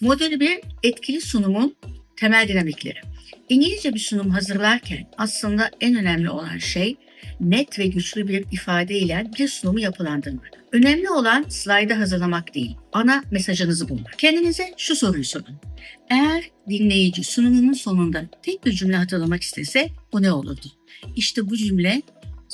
Modül 1 etkili sunumun temel dinamikleri. İngilizce bir sunum hazırlarken aslında en önemli olan şey net ve güçlü bir ifade ile bir sunumu yapılandırmak. Önemli olan slaydı hazırlamak değil, ana mesajınızı bulmak. Kendinize şu soruyu sorun. Eğer dinleyici sunumunun sonunda tek bir cümle hatırlamak istese bu ne olurdu? İşte bu cümle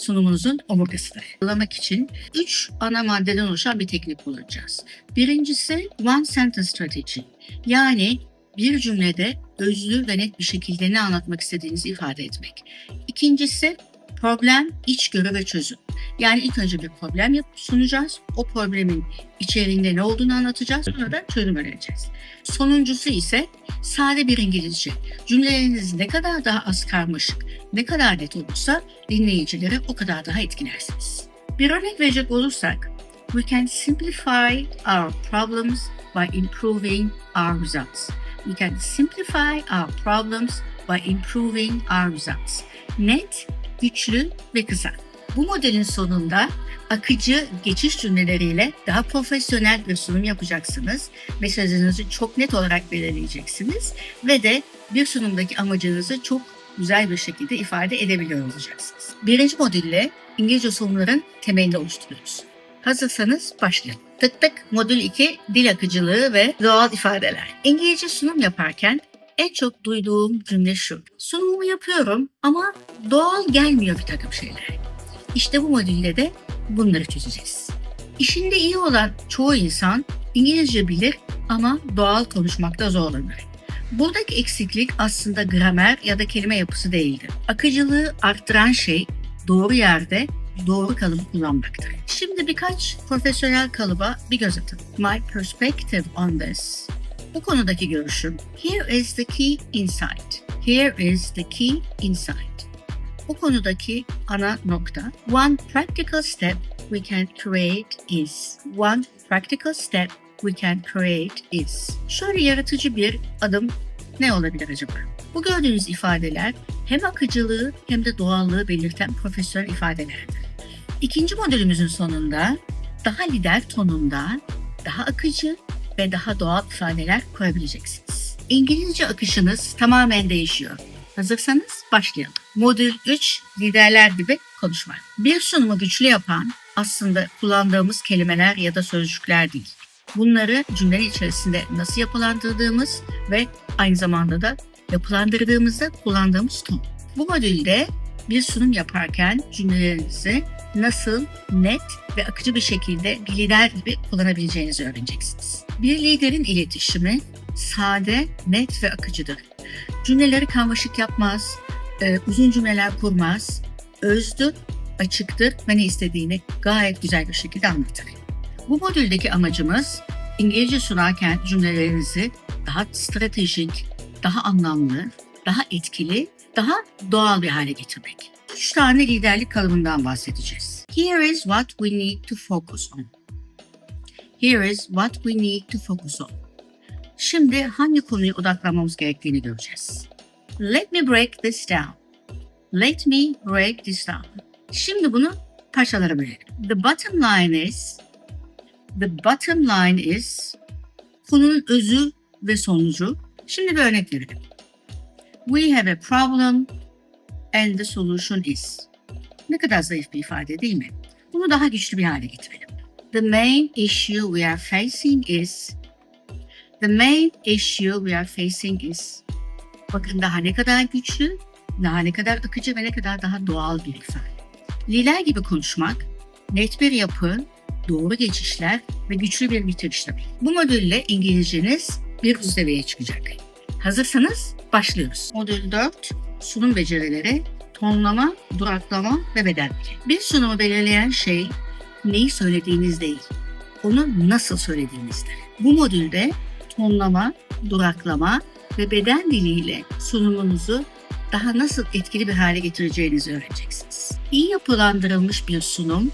sunumunuzun omurgasıdır. Hatırlamak için 3 ana maddeden oluşan bir teknik kullanacağız. Birincisi one sentence strategy. Yani bir cümlede özlü ve net bir şekilde ne anlatmak istediğinizi ifade etmek. İkincisi problem, içgörü ve çözüm. Yani ilk önce bir problem yapıp sunacağız. O problemin içeriğinde ne olduğunu anlatacağız. Sonra da çözüm öğreneceğiz. Sonuncusu ise sade bir İngilizce. Cümleleriniz ne kadar daha az karmaşık, ne kadar net olursa dinleyicileri o kadar daha etkilersiniz. Bir örnek verecek olursak, we can simplify our problems by improving our results. We can simplify our problems by improving our results. Net, güçlü ve kısa. Bu modelin sonunda akıcı geçiş cümleleriyle daha profesyonel bir sunum yapacaksınız. Mesajınızı çok net olarak belirleyeceksiniz ve de bir sunumdaki amacınızı çok güzel bir şekilde ifade edebiliyor olacaksınız. Birinci modülle İngilizce sunumların temelini oluşturuyoruz. Hazırsanız başlayalım. Tık tık modül 2 dil akıcılığı ve doğal ifadeler. İngilizce sunum yaparken en çok duyduğum cümle şu. Sunumumu yapıyorum ama doğal gelmiyor bir takım şeyler. İşte bu modülde de bunları çözeceğiz. İşinde iyi olan çoğu insan İngilizce bilir ama doğal konuşmakta zorlanır. Buradaki eksiklik aslında gramer ya da kelime yapısı değildir. Akıcılığı arttıran şey doğru yerde doğru kalıbı kullanmaktır. Şimdi birkaç profesyonel kalıba bir göz atın. My perspective on this. Bu konudaki görüşüm. Here is the key insight. Here is the key insight. Bu konudaki ana nokta. One practical step we can create is. One practical step we can create is. Şöyle yaratıcı bir adım ne olabilir acaba? Bu gördüğünüz ifadeler hem akıcılığı hem de doğallığı belirten profesyonel ifadelerdir. İkinci modülümüzün sonunda daha lider tonunda, daha akıcı ve daha doğal ifadeler kurabileceksiniz. İngilizce akışınız tamamen değişiyor. Hazırsanız başlayalım. Modül 3 liderler gibi konuşmak. Bir sunumu güçlü yapan aslında kullandığımız kelimeler ya da sözcükler değil. Bunları cümlenin içerisinde nasıl yapılandırdığımız ve aynı zamanda da yapılandırdığımızda kullandığımız ton. Bu modülde bir sunum yaparken cümlelerinizi nasıl net ve akıcı bir şekilde bir lider gibi kullanabileceğinizi öğreneceksiniz. Bir liderin iletişimi sade, net ve akıcıdır. Cümleleri karmaşık yapmaz, e, uzun cümleler kurmaz, özdür, açıktır ve ne istediğini gayet güzel bir şekilde anlatır. Bu modüldeki amacımız İngilizce sunarken cümlelerinizi daha stratejik, daha anlamlı, daha etkili, daha doğal bir hale getirmek. Üç tane liderlik kalıbından bahsedeceğiz. Here is what we need to focus on. Here is what we need to focus on. Şimdi hangi konuya odaklanmamız gerektiğini göreceğiz. Let me break this down. Let me break this down. Şimdi bunu parçalara bölelim. The bottom line is The bottom line is konunun özü ve sonucu. Şimdi bir örnek verelim. We have a problem and the solution is. Ne kadar zayıf bir ifade değil mi? Bunu daha güçlü bir hale getirelim. The main issue we are facing is The main issue we are facing is Bakın daha ne kadar güçlü, daha ne kadar akıcı ve ne kadar daha doğal bir ifade. Liler gibi konuşmak, net bir yapı, doğru geçişler ve güçlü bir bitiriş demek. Bu modülle İngilizceniz bir üst seviyeye çıkacak. Hazırsanız başlıyoruz. Modül 4 sunum becerileri, tonlama, duraklama ve beden. Bir sunumu belirleyen şey neyi söylediğiniz değil, onu nasıl söylediğinizdir. Bu modülde tonlama, duraklama ve beden diliyle sunumunuzu daha nasıl etkili bir hale getireceğinizi öğreneceksiniz. İyi yapılandırılmış bir sunum,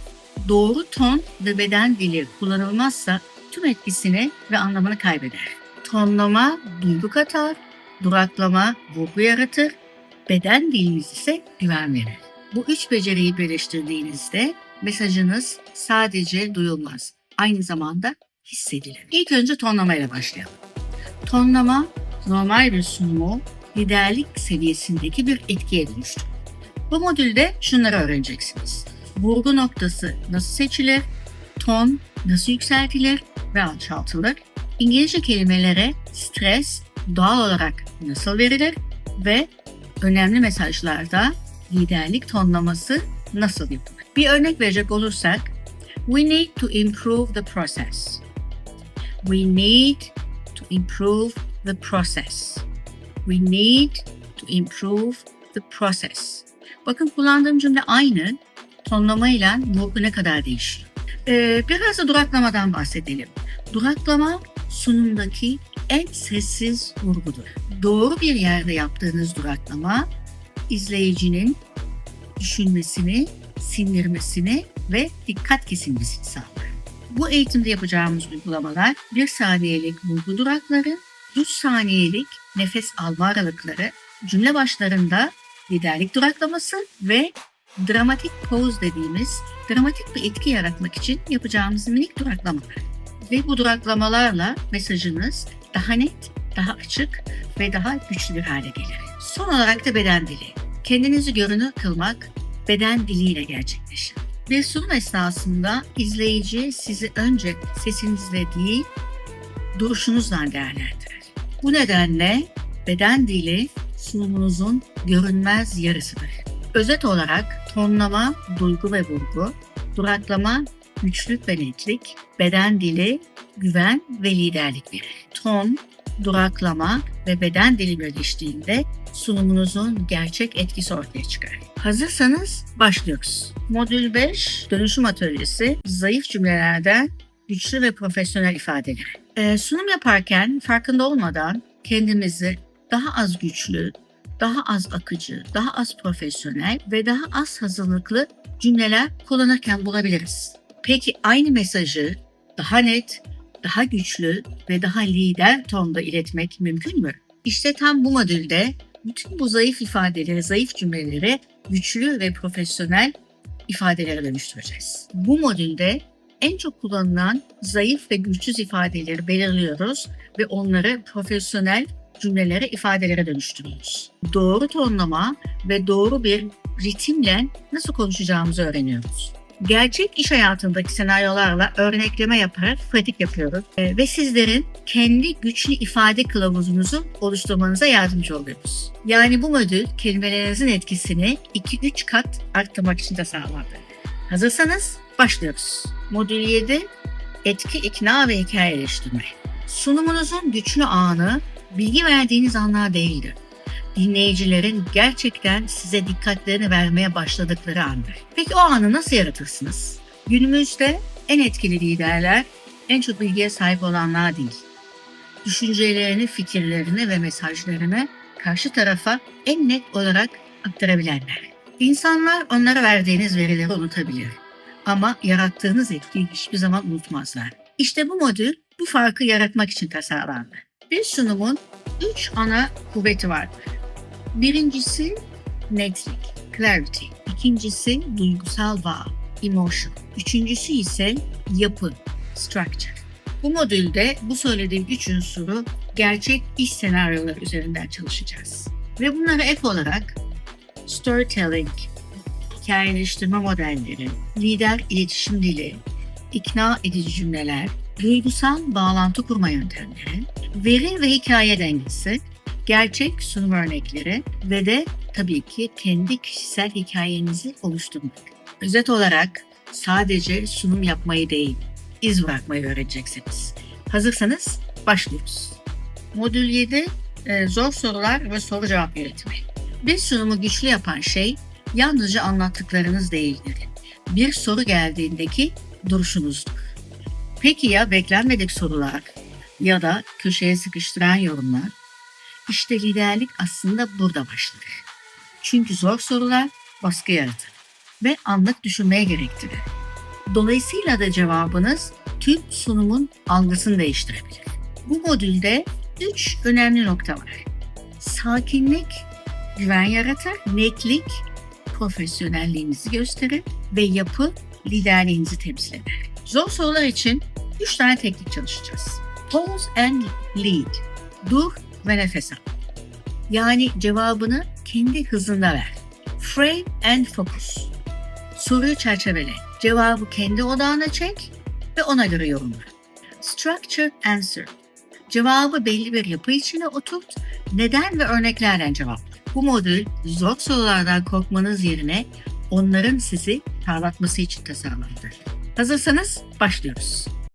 doğru ton ve beden dili kullanılmazsa tüm etkisini ve anlamını kaybeder. Tonlama duygu katar, duraklama vurgu yaratır, beden diliniz ise güven verir. Bu üç beceriyi birleştirdiğinizde mesajınız sadece duyulmaz, aynı zamanda hissedilir. İlk önce tonlamayla başlayalım. Tonlama normal bir sunumu liderlik seviyesindeki bir etkiye dönüştürür. Bu modülde şunları öğreneceksiniz. Vurgu noktası nasıl seçilir, ton nasıl yükseltilir ve alçaltılır, İngilizce kelimelere stres doğal olarak nasıl verilir ve önemli mesajlarda liderlik tonlaması nasıl yapılır? Bir örnek verecek olursak, we need to improve the process. We need to improve the process. We need to improve the process. Bakın kullandığım cümle aynı. Tonlamayla vurgu ne kadar değişiyor. Ee, biraz da duraklamadan bahsedelim. Duraklama sunumdaki en sessiz vurgudur. Doğru bir yerde yaptığınız duraklama izleyicinin düşünmesini, sindirmesini ve dikkat kesilmesini sağlar. Bu eğitimde yapacağımız uygulamalar 1 saniyelik vurgu durakları, 3 saniyelik nefes alma aralıkları, cümle başlarında liderlik duraklaması ve dramatik pause dediğimiz dramatik bir etki yaratmak için yapacağımız minik duraklamalar. Ve bu duraklamalarla mesajınız daha net, daha açık ve daha güçlü hale gelir. Son olarak da beden dili. Kendinizi görünür kılmak beden diliyle gerçekleşir. Bir sunum esnasında izleyici sizi önce sesinizle değil, duruşunuzla değerlendirir. Bu nedenle beden dili sunumunuzun görünmez yarısıdır. Özet olarak tonlama, duygu ve vurgu, duraklama, güçlük ve netlik, beden dili, güven ve liderlik verir. Ton, duraklama ve beden dili birleştiğinde sunumunuzun gerçek etkisi ortaya çıkar. Hazırsanız başlıyoruz. Modül 5 Dönüşüm Atölyesi Zayıf cümlelerden güçlü ve profesyonel ifadeler. Ee, sunum yaparken farkında olmadan kendimizi daha az güçlü, daha az akıcı, daha az profesyonel ve daha az hazırlıklı cümleler kullanırken bulabiliriz. Peki aynı mesajı daha net, daha güçlü ve daha lider tonda iletmek mümkün mü? İşte tam bu modülde bütün bu zayıf ifadeleri, zayıf cümleleri güçlü ve profesyonel ifadelere dönüştüreceğiz. Bu modülde en çok kullanılan zayıf ve güçsüz ifadeleri belirliyoruz ve onları profesyonel cümlelere, ifadelere dönüştürüyoruz. Doğru tonlama ve doğru bir ritimle nasıl konuşacağımızı öğreniyoruz. Gerçek iş hayatındaki senaryolarla örnekleme yaparak pratik yapıyoruz. Ee, ve sizlerin kendi güçlü ifade kılavuzunuzu oluşturmanıza yardımcı oluyoruz. Yani bu modül kelimelerinizin etkisini 2-3 kat arttırmak için de sağlandı. Hazırsanız başlıyoruz. Modül 7 Etki, ikna ve hikayeleştirme. Sunumunuzun güçlü anı bilgi verdiğiniz anlar değildir. Dinleyicilerin gerçekten size dikkatlerini vermeye başladıkları andır. Peki o anı nasıl yaratırsınız? Günümüzde en etkili liderler en çok bilgiye sahip olanlar değil. Düşüncelerini, fikirlerini ve mesajlarını karşı tarafa en net olarak aktarabilenler. İnsanlar onlara verdiğiniz verileri unutabilir. Ama yarattığınız etkiyi hiçbir zaman unutmazlar. İşte bu modül bu farkı yaratmak için tasarlandı. Bir sunumun üç ana kuvveti vardır. Birincisi netlik, clarity. İkincisi duygusal bağ, emotion. Üçüncüsü ise yapı, structure. Bu modülde bu söylediğim üç unsuru gerçek iş senaryoları üzerinden çalışacağız. Ve bunları F olarak storytelling, hikayeleştirme modelleri, lider iletişim dili, ikna edici cümleler, duygusal bağlantı kurma yöntemleri, veri ve hikaye dengesi, gerçek sunum örnekleri ve de tabii ki kendi kişisel hikayenizi oluşturmak. Özet olarak sadece sunum yapmayı değil, iz bırakmayı öğreneceksiniz. Hazırsanız başlıyoruz. Modül 7 e, zor sorular ve soru cevap yönetimi. Bir sunumu güçlü yapan şey yalnızca anlattıklarınız değildir. Bir soru geldiğindeki duruşunuzdur. Peki ya beklenmedik sorular ya da köşeye sıkıştıran yorumlar? İşte liderlik aslında burada başlar. Çünkü zor sorular baskı yaratır ve anlık düşünmeye gerektirir. Dolayısıyla da cevabınız tüm sunumun algısını değiştirebilir. Bu modülde üç önemli nokta var. Sakinlik, güven yaratır, netlik, profesyonelliğinizi gösterir ve yapı liderliğinizi temsil eder. Zor sorular için 3 tane teknik çalışacağız. Pause and lead. Dur ve nefes al. Yani cevabını kendi hızında ver. Frame and focus. Soruyu çerçevele. Cevabı kendi odağına çek ve ona göre yorumla. Structured answer. Cevabı belli bir yapı içine oturt, neden ve örneklerden cevap. Bu modül zor sorulardan korkmanız yerine onların sizi parlatması için tasarlandı. Hazırsanız başlıyoruz.